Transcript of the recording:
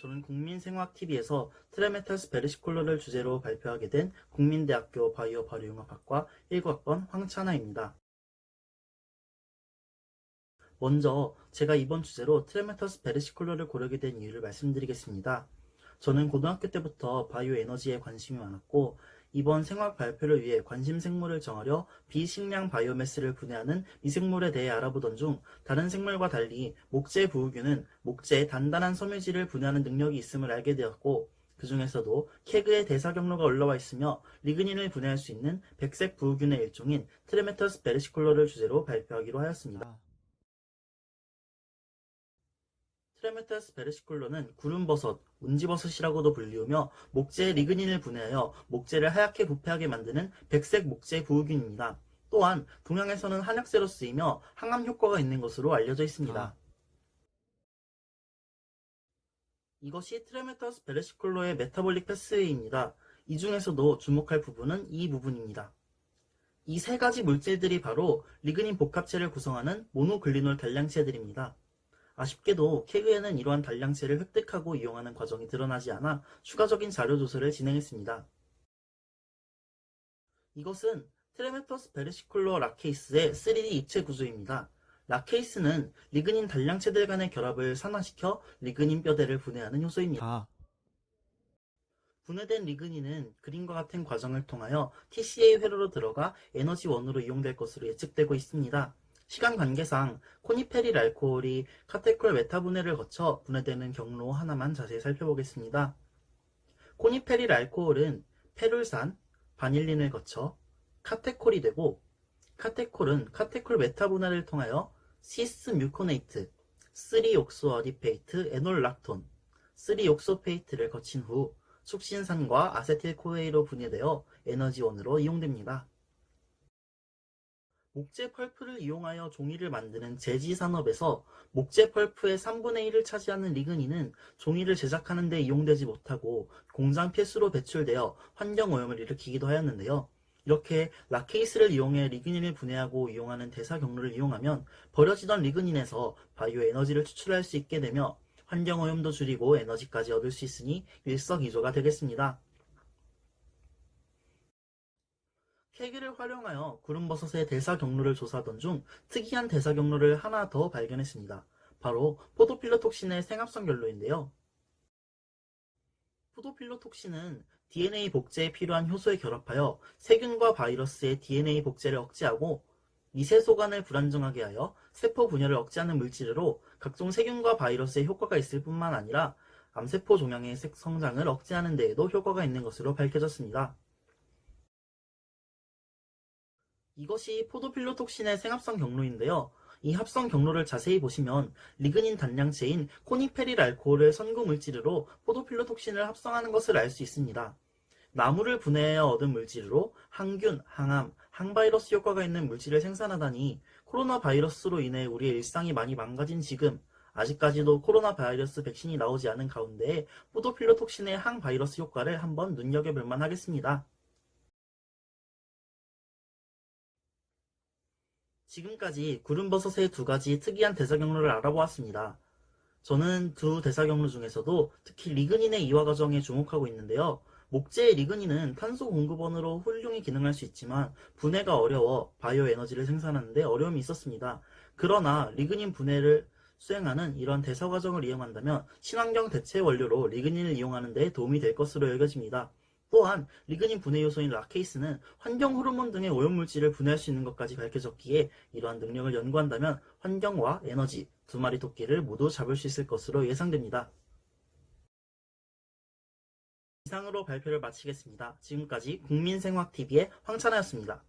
저는 국민생화TV에서 트레메탈스 베르시콜로를 주제로 발표하게 된 국민대학교 바이오 발효융합학과 19학번 황찬아입니다. 먼저 제가 이번 주제로 트레메탈스 베르시콜로를 고르게 된 이유를 말씀드리겠습니다. 저는 고등학교 때부터 바이오 에너지에 관심이 많았고 이번 생화학 발표를 위해 관심 생물을 정하려 비식량 바이오매스를 분해하는 미생물에 대해 알아보던 중 다른 생물과 달리 목재 부우균은 목재의 단단한 섬유질을 분해하는 능력이 있음을 알게 되었고 그 중에서도 케그의 대사 경로가 올라와 있으며 리그닌을 분해할 수 있는 백색 부우균의 일종인 트레메터스 베르시콜로를 주제로 발표하기로 하였습니다. 트레메타스 베르시콜로는 구름버섯, 운지버섯이라고도 불리우며 목재의 리그닌을 분해하여 목재를 하얗게 부패하게 만드는 백색 목재 부우균입니다. 또한 동양에서는 한약재로 쓰이며 항암 효과가 있는 것으로 알려져 있습니다. 아. 이것이 트레메타스 베르시콜로의 메타볼릭 패스웨이입니다. 이 중에서도 주목할 부분은 이 부분입니다. 이 세 가지 물질들이 바로 리그닌 복합체를 구성하는 모노글리놀 단량체들입니다. 아쉽게도 케그에는 이러한 단량체를 획득하고 이용하는 과정이 드러나지 않아 추가적인 자료 조사를 진행했습니다. 이것은 트레메터스 베르시콜로 라케이스의 3D 입체 구조입니다. 라케이스는 리그닌 단량체들 간의 결합을 산화시켜 리그닌 뼈대를 분해하는 효소입니다. 다 분해된 리그닌은 그림과 같은 과정을 통하여 TCA 회로로 들어가 에너지원으로 이용될 것으로 예측되고 있습니다. 시간 관계상 코니페릴 알코올이 카테콜 메타 분해를 거쳐 분해되는 경로 하나만 자세히 살펴보겠습니다. 코니페릴 알코올은 페룰산, 바닐린을 거쳐 카테콜이 되고 카테콜은 카테콜 메타 분해를 통하여 시스 뮤코네이트, 3옥소 어디페이트, 에놀락톤, 3옥소페이트를 거친 후 숙신산과 아세틸코에이로 분해되어 에너지원으로 이용됩니다. 목재 펄프를 이용하여 종이를 만드는 제지 산업에서 목재 펄프의 3분의 1을 차지하는 리그닌은 종이를 제작하는 데 이용되지 못하고 공장 폐수로 배출되어 환경 오염을 일으키기도 하였는데요. 이렇게 라케이스를 이용해 리그닌을 분해하고 이용하는 대사 경로를 이용하면 버려지던 리그닌에서 바이오 에너지를 추출할 수 있게 되며 환경 오염도 줄이고 에너지까지 얻을 수 있으니 일석이조가 되겠습니다. 케그를 활용하여 구름버섯의 대사 경로를 조사하던 중 특이한 대사 경로를 하나 더 발견했습니다. 바로 포도필로톡신의 생합성 결로인데요. 포도필로톡신은 DNA 복제에 필요한 효소에 결합하여 세균과 바이러스의 DNA 복제를 억제하고 미세 소관을 불안정하게 하여 세포 분열을 억제하는 물질로 각종 세균과 바이러스에 효과가 있을 뿐만 아니라 암세포 종양의 색- 성장을 억제하는 데에도 효과가 있는 것으로 밝혀졌습니다. 이것이 포도필로톡신의 생합성 경로인데요. 이 합성 경로를 자세히 보시면 리그닌 단량체인 코니페릴 알코올을 선구 물질로 포도필로톡신을 합성하는 것을 알 수 있습니다. 나무를 분해하여 얻은 물질로 항균, 항암, 항바이러스 효과가 있는 물질을 생산하다니 코로나 바이러스로 인해 우리의 일상이 많이 망가진 지금 아직까지도 코로나 바이러스 백신이 나오지 않은 가운데 포도필로톡신의 항바이러스 효과를 한번 눈여겨볼 만하겠습니다. 지금까지 구름버섯의 두 가지 특이한 대사 경로를 알아보았습니다. 저는 두 대사 경로 중에서도 특히 리그닌의 이화 과정에 주목하고 있는데요. 목재의 리그닌은 탄소 공급원으로 훌륭히 기능할 수 있지만 분해가 어려워 바이오 에너지를 생산하는데 어려움이 있었습니다. 그러나 리그닌 분해를 수행하는 이런 대사 과정을 이용한다면 친환경 대체 원료로 리그닌을 이용하는 데 도움이 될 것으로 여겨집니다. 또한 리그닌 분해 요소인 라케이스는 환경 호르몬 등의 오염물질을 분해할 수 있는 것까지 밝혀졌기에 이러한 능력을 연구한다면 환경과 에너지 두 마리 토끼를 모두 잡을 수 있을 것으로 예상됩니다. 이상으로 발표를 마치겠습니다. 지금까지 국민생활TV의 황찬아였습니다.